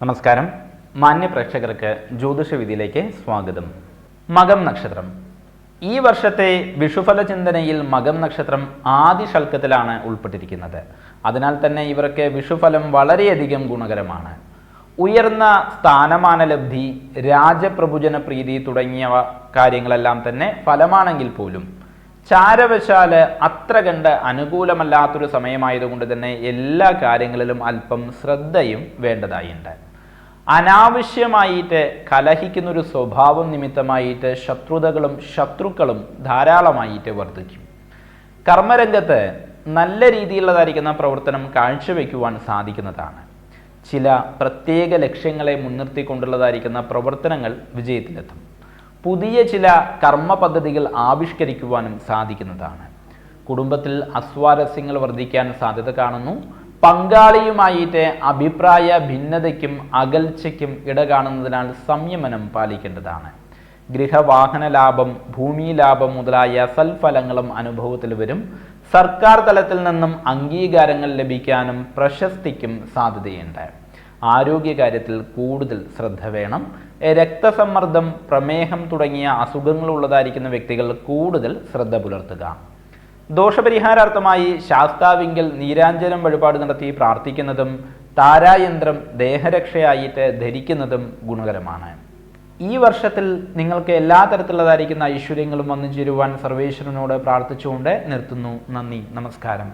നമസ്കാരം. മാന്യ പ്രേക്ഷകർക്ക് ജ്യോതിഷ വിധിയിലേക്ക് സ്വാഗതം. മകം നക്ഷത്രം. ഈ വർഷത്തെ വിഷുഫല ചിന്തനയിൽ മകം നക്ഷത്രം ആദ്യ ശൽക്കത്തിലാണ് ഉൾപ്പെട്ടിരിക്കുന്നത്. അതിനാൽ തന്നെ ഇവർക്ക് വിഷുഫലം വളരെയധികം ഗുണകരമാണ്. ഉയർന്ന സ്ഥാനമാന ലബ്ധി രാജപ്രഭുജന പ്രീതി തുടങ്ങിയ കാര്യങ്ങളെല്ലാം തന്നെ ഫലമാണെങ്കിൽ പോലും ചാരവശാൽ അത്ര കണ്ട് അനുകൂലമല്ലാത്തൊരു സമയമായതുകൊണ്ട് തന്നെ എല്ലാ കാര്യങ്ങളിലും അല്പം ശ്രദ്ധയും വേണ്ടതായിട്ടുണ്ട് അനാവശ്യമായിട്ട് കലഹിക്കുന്ന ഒരു സ്വഭാവം നിമിത്തമായിട്ട് ശത്രുതകളും ശത്രുക്കളും ധാരാളമായിട്ട് വർദ്ധിക്കും. കർമ്മരംഗത്ത് നല്ല രീതിയിലുള്ളതായിരിക്കുന്ന പ്രവർത്തനം കാഴ്ചവെക്കുവാൻ സാധിക്കുന്നതാണ്. ചില പ്രത്യേക ലക്ഷ്യങ്ങളെ മുൻനിർത്തിക്കൊണ്ടുള്ളതായിരിക്കുന്ന പ്രവർത്തനങ്ങൾ വിജയത്തിലെത്തും. പുതിയ ചില കർമ്മ പദ്ധതികൾ ആവിഷ്കരിക്കുവാനും സാധിക്കുന്നതാണ്. കുടുംബത്തിൽ അസ്വാരസ്യങ്ങൾ വർദ്ധിക്കാൻ സാധ്യത കാണുന്നു. പങ്കാളിയുമായിട്ട് അഭിപ്രായ ഭിന്നതയ്ക്കും അകൽച്ചയ്ക്കും ഇട കാണുന്നതിനാൽ സംയമനം പാലിക്കേണ്ടതാണ്. ഗൃഹവാഹന ലാഭം ഭൂമി ലാഭം മുതലായ സൽഫലങ്ങളും അനുഭവത്തിൽ വരും. സർക്കാർ തലത്തിൽ നിന്നും അംഗീകാരങ്ങൾ ലഭിക്കാനും പ്രശസ്തിക്കും സാധ്യതയുണ്ട്. ആരോഗ്യകാര്യത്തിൽ കൂടുതൽ ശ്രദ്ധ വേണം. രക്തസമ്മർദ്ദം പ്രമേഹം തുടങ്ങിയ അസുഖങ്ങളുള്ളതായിരിക്കുന്ന വ്യക്തികൾ കൂടുതൽ ശ്രദ്ധ പുലർത്തുക. ദോഷപരിഹാരാർത്ഥമായി ശാസ്താവിങ്കിൽ നീരാഞ്ജനം വഴിപാട് നടത്തി പ്രാർത്ഥിക്കുന്നതും താരായന്ത്രം ദേഹരക്ഷയായിട്ട് ധരിക്കുന്നതും ഗുണകരമാണ്. ഈ വർഷത്തിൽ നിങ്ങൾക്ക് എല്ലാ തരത്തിലുള്ളതായിരിക്കുന്ന ഐശ്വര്യങ്ങളും വന്നു ചേരുവാൻ സർവേശ്വരനോട് പ്രാർത്ഥിച്ചുകൊണ്ട് നിർത്തുന്നു. നന്ദി. നമസ്കാരം.